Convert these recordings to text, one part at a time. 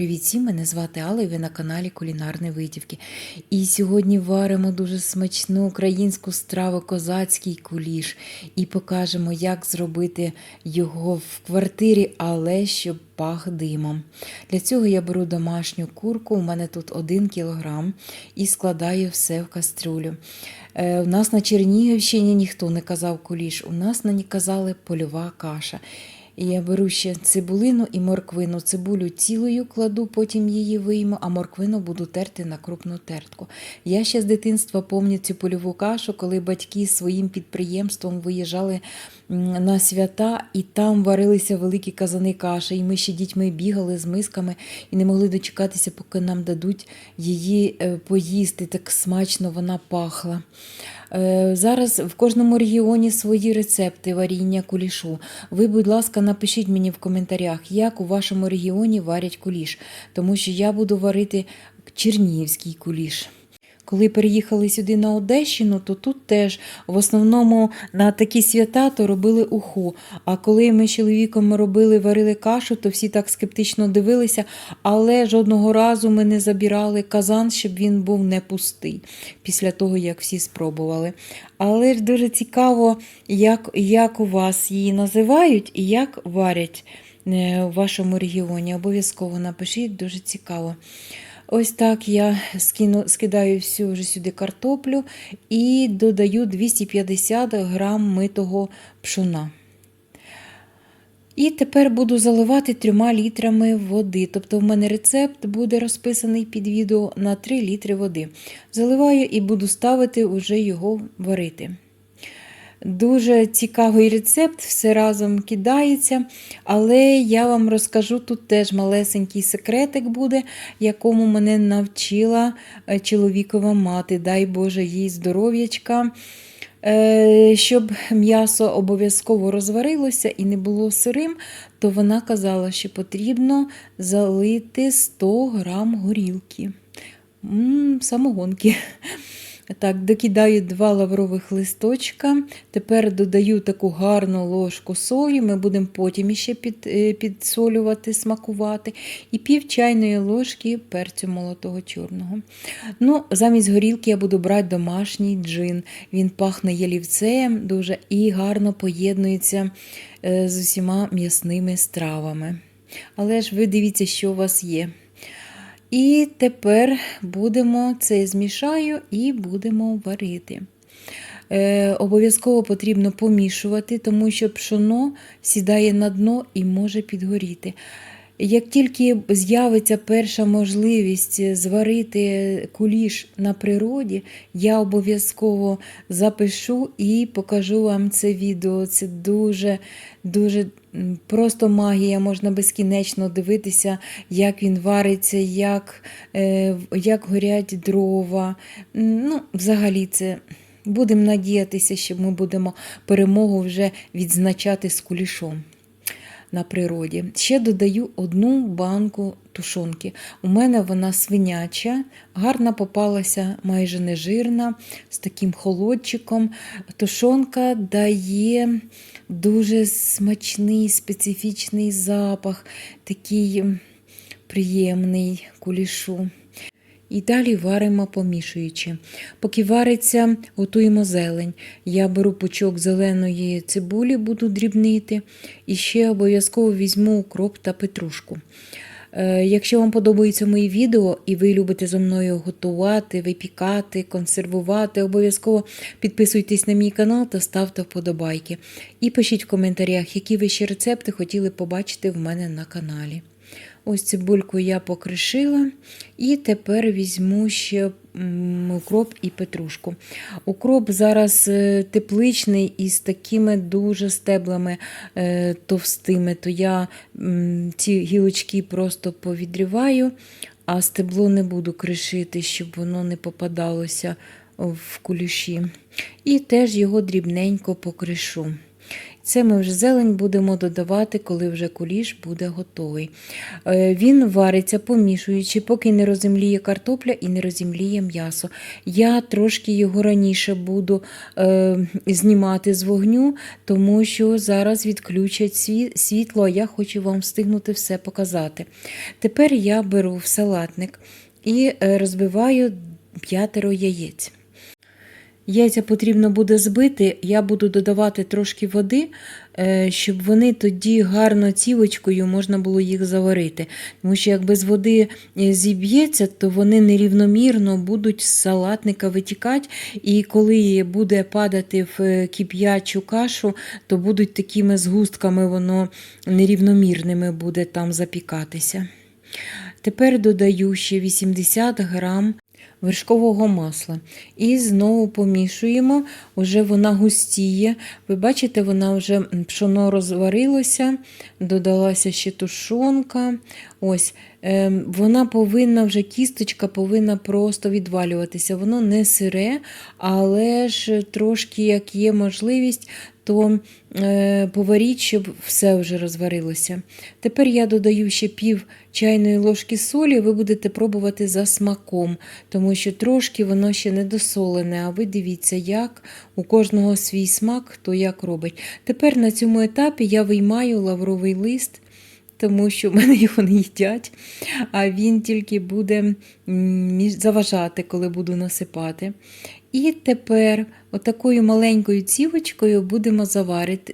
Привіт всім, мене звати Алла і ви на каналі Кулінарні Витівки. І сьогодні варимо дуже смачну українську страву козацький куліш і покажемо, як зробити його в квартирі, але щоб пах димом. Для цього я беру домашню курку, у мене тут 1 кілограм, і складаю все в кастрюлю. Е, у нас на Чернігівщині ніхто не казав куліш, у нас на казали польова каша. Я беру ще цибулину і морквину. Цибулю цілою кладу, потім її вийму, а морквину буду терти на крупну тертку. Я ще з дитинства пам'ятаю цю польову кашу, коли батьки своїм підприємством виїжджали на свята, і там варилися великі казани каші. І ми ще дітьми бігали з мисками і не могли дочекатися, поки нам дадуть її е, поїсти. Так смачно вона пахла. Е, Зараз в кожному регіоні свої рецепти варіння кулішу. Ви, будь ласка, напишіть мені в коментарях, як у вашому регіоні варять куліш, тому що я буду варити чернігівський куліш. Коли переїхали сюди на Одещину, то тут теж в основному на такі свята то робили уху. А коли ми з чоловіком робили, варили кашу, то всі так скептично дивилися, але жодного разу ми не забирали казан, щоб він був не пустий після того, як всі спробували. Але ж дуже цікаво, як, як у вас її називають і як варять е, в вашому регіоні. Обов'язково напишіть, дуже цікаво. Ось так я скину, скидаю всю вже сюди картоплю і додаю 250 грам митого пшона. І тепер буду заливати трьома літрами води. Тобто в мене рецепт буде розписаний під відео на 3 літри води. Заливаю і буду ставити вже його варити. Дуже цікавий рецепт, все разом кидається, але я вам розкажу тут теж малесенький секретик буде, якому мене навчила е, чоловікова мати. Дай Боже їй здоров'ячка. Е, Щоб м'ясо обов'язково розварилося і не було сирим, то вона казала, що потрібно залити 100 грам горілки. М, Самогонки. Так, докидаю два лаврових листочка. Тепер додаю таку гарну ложку солі. Ми будемо потім ще під, е, підсолювати, смакувати. І пів чайної ложки перцю молотого чорного. Ну, Замість горілки я буду брати домашній джин. Він пахне ялівцем дуже і гарно поєднується е, з усіма м'ясними стравами. Але ж ви дивіться, що у вас є. І тепер будемо це змішаю і будемо варити. Е, Обов'язково потрібно помішувати, тому що пшоно сідає на дно і може підгоріти. Як тільки з'явиться перша можливість зварити куліш на природі, я обов'язково запишу і покажу вам це відео. Це дуже, дуже просто магія, можна безкінечно дивитися, як він вариться, як, е, як горять дрова. Ну, Взагалі, це будемо надіятися, що ми будемо перемогу вже відзначати з кулішом на природі. Ще додаю одну банку тушонки. У мене вона свиняча, гарна попалася, майже нежирна, з таким холодчиком. Тушонка дає дуже смачний, специфічний запах, такий приємний кулішу. І далі варимо помішуючи. Поки вариться, готуємо зелень. Я беру пучок зеленої цибулі, буду дрібнити. І ще обов'язково візьму укроп та петрушку. Е, Якщо вам подобаються мої відео і ви любите зі мною готувати, випікати, консервувати, обов'язково підписуйтесь на мій канал та ставте вподобайки. І пишіть в коментарях, які ви ще рецепти хотіли побачити в мене на каналі. Ось цибульку я покришила, і тепер візьму ще укроп і петрушку. Укроп зараз е, тепличний із такими дуже стеблами е, товстими, то я ці гілочки просто повідріваю, а стебло не буду кришити, щоб воно не попадалося в куліші. І теж його дрібненько покришу. Це ми вже зелень будемо додавати, коли вже куліш буде готовий. Е, Він вариться, помішуючи, поки не розімліє картопля і не розімліє м'ясо. Я трошки його раніше буду е, знімати з вогню, тому що зараз відключать світло, а я хочу вам встигнути все показати. Тепер я беру в салатник і е, розбиваю п'ятеро яєць. Яйця потрібно буде збити, я буду додавати трошки води, е, щоб вони тоді гарно цівочкою можна було їх заварити. Тому що як без води е, зіб'ється, то вони нерівномірно будуть з салатника витікати, і коли буде падати в е, кип'ячу кашу, то будуть такими згустками, воно нерівномірними буде там запікатися. Тепер додаю ще 80 грам вершкового масла. І знову помішуємо, вже вона густіє. Ви бачите, вона вже пшоно розварилося, додалася ще тушонка. Ось, е, Вона повинна вже кісточка повинна просто відвалюватися. Воно не сире, але ж трошки, як є можливість, то е, поваріть, щоб все вже розварилося. Тепер я додаю ще пів чайної ложки солі, ви будете пробувати за смаком, тому що трошки воно ще не досолене, а ви дивіться, як у кожного свій смак, хто як робить. Тепер на цьому етапі я виймаю лавровий лист. Тому що в мене його не їдять, а він тільки буде заважати, коли буду насипати. І тепер отакою маленькою цівочкою будемо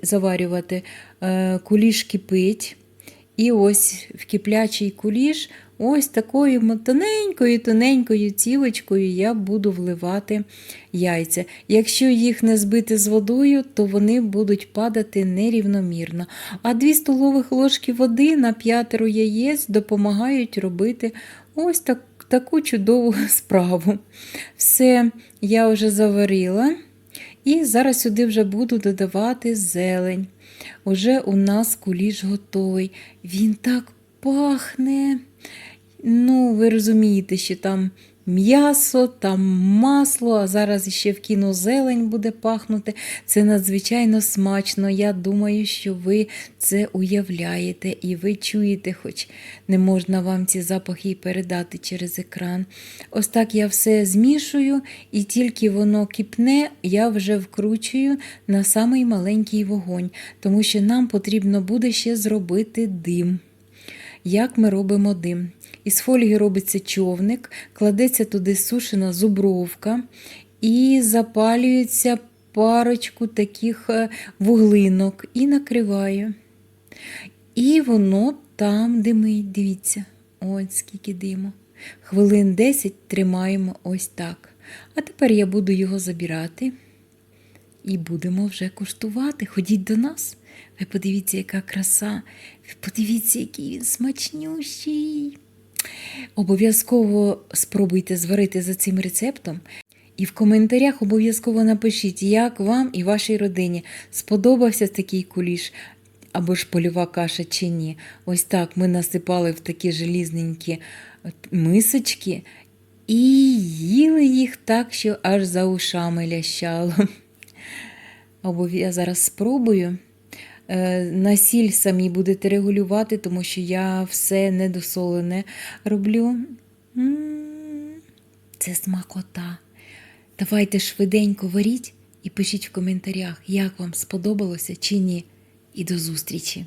заварювати. Е, Куліш кипить. І ось в киплячий куліш, ось такою тоненькою, тоненькою цівочкою я буду вливати яйця. Якщо їх не збити з водою, то вони будуть падати нерівномірно. А 2 столових ложки води на п'ятеро яєць допомагають робити ось так, таку чудову справу. Все я вже заварила. І зараз сюди вже буду додавати зелень. Уже у нас куліш готовий. Він так пахне. Ну, ви розумієте, що там м'ясо, там масло, а зараз ще вкину зелень буде пахнути. Це надзвичайно смачно. Я думаю, що ви це уявляєте і ви чуєте, хоч не можна вам ці запахи передати через екран. Ось так я все змішую, і тільки воно кипне, я вже вкручую на самий маленький вогонь, тому що нам потрібно буде ще зробити дим. Як ми робимо дим? Із фольги робиться човник, кладеться туди сушена зубровка і запалюється парочку таких е, вуглинок і накриваю. І воно там димить, дивіться, ось скільки диму. Хвилин 10 тримаємо ось так. А тепер я буду його забирати і будемо вже куштувати. Ходіть до нас. Ви подивіться, яка краса. Ви подивіться, який він смачнющий. Обов'язково спробуйте зварити за цим рецептом. І в коментарях обов'язково напишіть, як вам і вашій родині сподобався такий куліш або ж польова каша чи ні. Ось так ми насипали в такі желізненькі мисочки і їли їх так, що аж за ушами лящало. Або я зараз спробую. Насіль На сіль самі будете регулювати, тому що я все недосолене роблю. Це смакота. Давайте швиденько варіть і пишіть в коментарях, як вам сподобалося чи ні. І до зустрічі!